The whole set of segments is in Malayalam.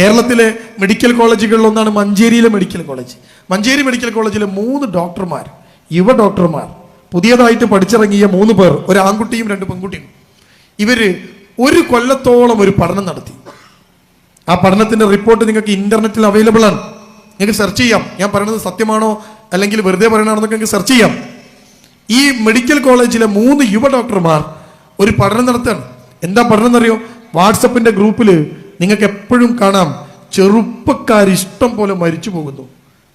കേരളത്തിലെ മെഡിക്കൽ കോളേജുകളിൽ ഒന്നാണ് മഞ്ചേരിയിലെ മെഡിക്കൽ കോളേജ്. മഞ്ചേരി മെഡിക്കൽ കോളേജിലെ മൂന്ന് ഡോക്ടർമാർ യുവ ഡോക്ടർമാർ പുതിയതായിട്ട് പഠിച്ചിറങ്ങിയ മൂന്ന് പേർ ഒരു ആൺകുട്ടിയും രണ്ട് പെൺകുട്ടിയും. ഇവർ ഒരു കൊല്ലത്തോളം ഒരു പഠനം നടത്തി. ആ പഠനത്തിന്റെ റിപ്പോർട്ട് നിങ്ങൾക്ക് ഇന്റർനെറ്റിൽ അവൈലബിൾ ആണ്. നിങ്ങൾക്ക് സെർച്ച് ചെയ്യാം. ഞാൻ പറയുന്നത് സത്യമാണോ അല്ലെങ്കിൽ വെറുതെ പറയണമെന്നൊക്കെ നിങ്ങൾക്ക് സെർച്ച് ചെയ്യാം. ഈ മെഡിക്കൽ കോളേജിലെ മൂന്ന് യുവ ഡോക്ടർമാർ ഒരു പഠനം നടത്തുകയാണ്. എന്താ പഠനം എന്നറിയോ? വാട്സപ്പിന്റെ ഗ്രൂപ്പിൽ നിങ്ങൾക്ക് എപ്പോഴും കാണാം ചെറുപ്പക്കാർ ഇഷ്ടം പോലെ മരിച്ചു പോകുന്നു.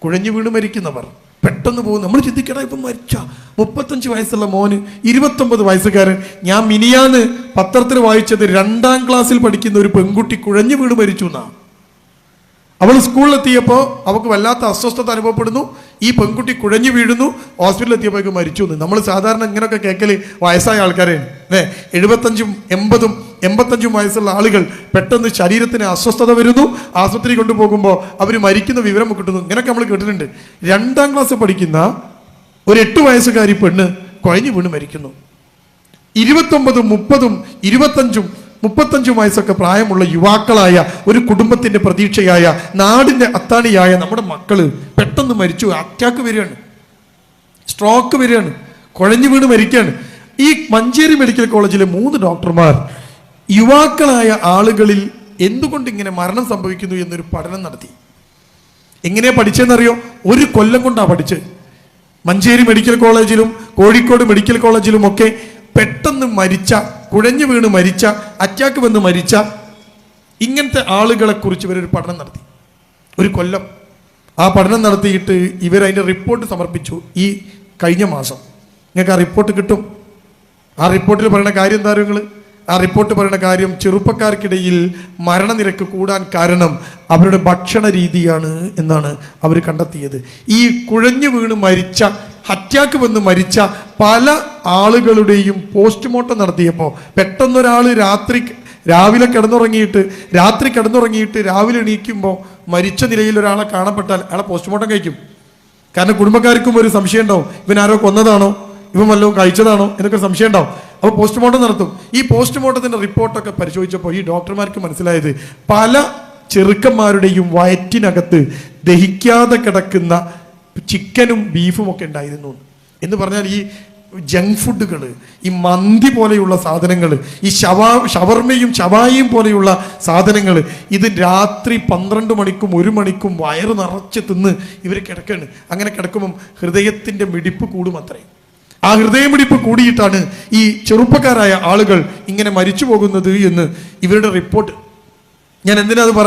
കുഴഞ്ഞു വീണ് മരിക്കുന്നവർ. പെട്ടെന്ന് പോകുന്നു നമ്മൾ ചിന്തിക്കടാ ഇപ്പം മരിച്ച. മുപ്പത്തഞ്ച് വയസ്സുള്ള മോന് ഇരുപത്തൊമ്പത് വയസ്സുകാരൻ. ഞാൻ മിനിയാന്ന് പത്രത്തിൽ വായിച്ചത് രണ്ടാം ക്ലാസ്സിൽ പഠിക്കുന്ന ഒരു പെൺകുട്ടി കുഴഞ്ഞു വീണ് മരിച്ചു എന്നാ. അവൾ സ്കൂളിലെത്തിയപ്പോൾ അവൾക്ക് വല്ലാത്ത അസ്വസ്ഥത അനുഭവപ്പെടുന്നു. ഈ പെൺകുട്ടി കുഴഞ്ഞു വീഴുന്നു. ഹോസ്പിറ്റലിൽ എത്തിയപ്പോൾ മരിച്ചു എന്ന്. നമ്മൾ സാധാരണ ഇങ്ങനെയൊക്കെ കേൾക്കൽ വയസ്സായ ആൾക്കാരെ അല്ലേ? എഴുപത്തഞ്ചും എൺപതും എൺപത്തഞ്ചും വയസ്സുള്ള ആളുകൾ പെട്ടെന്ന് ശരീരത്തിന് അസ്വസ്ഥത വരുന്നു. ആശുപത്രി കൊണ്ടുപോകുമ്പോൾ അവർ മരിക്കുന്ന വിവരം കിട്ടുന്നു. ഇങ്ങനെയൊക്കെ നമ്മൾ കേട്ടിട്ടുണ്ട്. രണ്ടാം ക്ലാസ് പഠിക്കുന്ന ഒരു എട്ട് വയസ്സുകാരി പെണ്ണ് കുഴഞ്ഞു വീണ് മരിക്കുന്നു. ഇരുപത്തൊമ്പതും മുപ്പതും ഇരുപത്തഞ്ചും മുപ്പത്തഞ്ചും വയസ്സൊക്കെ പ്രായമുള്ള യുവാക്കളായ ഒരു കുടുംബത്തിന്റെ പ്രതീക്ഷയായ നാടിന്റെ അത്താണിയായ നമ്മുടെ മക്കൾ പെട്ടെന്ന് മരിച്ചു. അറ്റാക്ക് വരികയാണ്. സ്ട്രോക്ക് വരികയാണ്. കുഴഞ്ഞു വീണ് മരിക്കുകയാണ്. ഈ മഞ്ചേരി മെഡിക്കൽ കോളേജിലെ മൂന്ന് ഡോക്ടർമാർ യുവാക്കളായ ആളുകളിൽ എന്തുകൊണ്ട് ഇങ്ങനെ മരണം സംഭവിക്കുന്നു എന്നൊരു പഠനം നടത്തി. എങ്ങനെ പഠിച്ചെന്നറിയോ ഒരു കൊല്ലം കൊണ്ടാണ് പഠിച്ചത്. മഞ്ചേരി മെഡിക്കൽ കോളേജിലും കോഴിക്കോട് മെഡിക്കൽ കോളേജിലും ഒക്കെ പെട്ടെന്ന് മരിച്ച കുഴഞ്ഞു വീണ് മരിച്ച അറ്റാക്ക് വന്ന് മരിച്ച ഇങ്ങനത്തെ ആളുകളെ കുറിച്ച് ഇവരൊരു പഠനം നടത്തി. ഒരു കൊല്ലം. ആ പഠനം നടത്തിയിട്ട് ഇവർ അതിന്റെ റിപ്പോർട്ട് സമർപ്പിച്ചു ഈ കഴിഞ്ഞ മാസം. നിങ്ങൾക്ക് ആ റിപ്പോർട്ട് കിട്ടും. ആ റിപ്പോർട്ടിൽ പറയുന്ന കാര്യം എന്താ നിങ്ങൾ ആ റിപ്പോർട്ട് പറയുന്ന കാര്യം ചെറുപ്പക്കാർക്കിടയിൽ മരണനിരക്ക് കൂടാൻ കാരണം അവരുടെ ഭക്ഷണ രീതിയാണ് എന്നാണ് അവർ കണ്ടെത്തിയത്. ഈ കുഴഞ്ഞു വീണ് മരിച്ച അറ്റാക്ക് വന്ന് മരിച്ച പല ആളുകളുടെയും പോസ്റ്റ്മോർട്ടം നടത്തിയപ്പോൾ പെട്ടെന്നൊരാൾ രാത്രി രാവിലെ കിടന്നുറങ്ങിയിട്ട് രാത്രി കിടന്നുറങ്ങിയിട്ട് രാവിലെ എണീക്കുമ്പോൾ മരിച്ച നിലയിൽ ഒരാളെ കാണപ്പെട്ടാൽ അയാളെ പോസ്റ്റ്മോർട്ടം കഴിക്കും. കാരണം കുടുംബക്കാർക്കും ഒരു സംശയം ഉണ്ടാവും. ഇവൻ ആരോ കൊന്നതാണോ? ഇവൻ വല്ലതും കഴിച്ചതാണോ? എന്നൊക്കെ സംശയം ഉണ്ടാവും. അപ്പോൾ പോസ്റ്റ്മോർട്ടം നടത്തും. ഈ പോസ്റ്റ്മോർട്ടത്തിന്റെ റിപ്പോർട്ടൊക്കെ പരിശോധിച്ചപ്പോൾ ഈ ഡോക്ടർമാർക്ക് മനസ്സിലായത് പല ചെറുക്കന്മാരുടെയും വയറ്റിനകത്ത് ദഹിക്കാതെ കിടക്കുന്ന ചിക്കനും ബീഫും ഒക്കെ ഉണ്ടായിരുന്നു എന്ന് പറഞ്ഞാൽ ഈ ജങ്ക് ഫുഡുകൾ ഈ മന്തി പോലെയുള്ള സാധനങ്ങൾ ഈ ശവ ഷവർമയും ചവായിയും പോലെയുള്ള സാധനങ്ങൾ ഇത് രാത്രി പന്ത്രണ്ട് മണിക്കും ഒരു മണിക്കും വയറ് നിറച്ച് തിന്ന് ഇവർ കിടക്കുകയാണ് അങ്ങനെ കിടക്കുമ്പം ഹൃദയത്തിന്റെ മിടിപ്പ് കൂടും അത്രയും. ആ ഹൃദയമിടിപ്പ് കൂടിയിട്ടാണ് ഈ ചെറുപ്പക്കാരായ ആളുകൾ ഇങ്ങനെ മരിച്ചു പോകുന്നത് എന്ന് ഇവരുടെ റിപ്പോർട്ട് ഞാൻ എന്തിനാ അത് പറഞ്ഞു